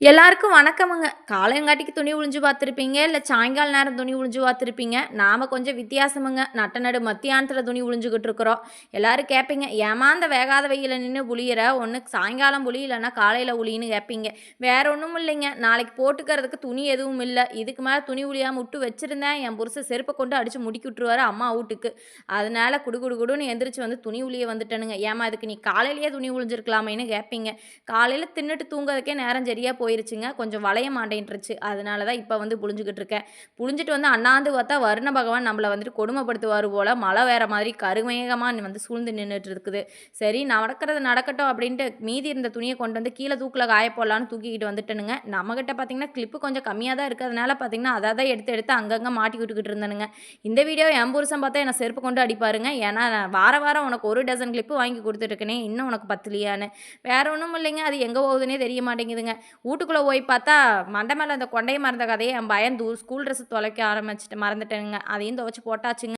எல்லாருக்கும் வணக்கமுங்க. காலையங்காட்டிக்கு துணி உழிஞ்சு பார்த்துருப்பீங்க இல்லை சாயங்கால நேரம் துணி உழிஞ்சு பார்த்துருப்பீங்க. நாம் கொஞ்சம் வித்தியாசமுங்க. நட்ட நடு மத்தியானத்தில் துணி உழிஞ்சுக்கிட்டு இருக்கிறோம். எல்லோரும் கேட்பீங்க ஏமாந்த வேகாத வெயில் நின்று புளியிற? ஒன்று சாயங்காலம் புளி இல்லைன்னா காலையில் உளின்னு கேட்பீங்க வேற ஒன்றும் இல்லைங்க. நாளைக்கு போட்டுக்கிறதுக்கு துணி எதுவும் இல்லை. இதுக்கு மேலே துணி உளியாமல் விட்டு வச்சுருந்தேன். என் புருஷன் செருப்பை கொண்டு அடித்து முடுக்கி விட்டுருவாரு அம்மா வீட்டுக்கு. அதனால குடு குடு குடுன்னு எந்திரிச்சு வந்து துணி உளிய வந்துட்டேனுங்க. ஏமா இதுக்கு நீ காலையிலேயே துணி உழிஞ்சிருக்கலாமேன்னு கேட்பீங்க காலையில் தின்னுட்டு தூங்குறதுக்கே நேரம் சரியாக போயிருச்சுங்க. கொஞ்சம் வளைய மாட்டேன்ட்டுருச்சு அதனால தான் இப்போ வந்து புழிஞ்சிக்கிட்டு இருக்கேன். புழிஞ்சிட்டு வந்து அண்ணாந்து பார்த்தா வருண பகவான் நம்மளை வந்துட்டு கொடுமைப்படுத்துவார் போல். மழை வேற மாதிரி கருமேகமாக வந்து சூழ்ந்து நின்றுட்டு இருக்குது. சரி நடக்கிறது நடக்கட்டும் அப்படின்ட்டு மீதி இருந்த துணியை கொண்டு வந்து கீழே தூக்கில் காய போடலான்னு தூக்கிக்கிட்டு வந்துட்டேனுங்க. நம்மக்கிட்ட பார்த்தீங்கன்னா கிளிப்பு கொஞ்சம் கம்மியாக தான் இருக்கிறதுனால பார்த்தீங்கன்னா அதை தான் எடுத்து எடுத்து அங்கங்கே மாட்டி விட்டுக்கிட்டு இருந்தேனுங்க. இந்த வீடியோ என் புருஷன் பார்த்தா என்னை செருப்பு கொண்டு அடிப்பாருங்க. ஏன்னா வார வாரம் உனக்கு ஒரு டசன் கிளிப்பு வாங்கி கொடுத்துருக்கேனே இன்னும் உனக்கு பத்துலையான்னு வேற ஒன்றும் இல்லைங்க. அது எங்கே போகுதுன்னே தெரிய மாட்டேங்குதுங்க. வீட்டுக்குள்ளே போய் பார்த்தா மண்டை மேலே அந்த கொண்டையை மறந்த கதையை என் பயந்து ஸ்கூல் ட்ரெஸ் தொலைக்க ஆரம்பிச்சிட்டு மறந்துட்டேனுங்க. அதையும் துவச்சி போட்டாச்சுங்க.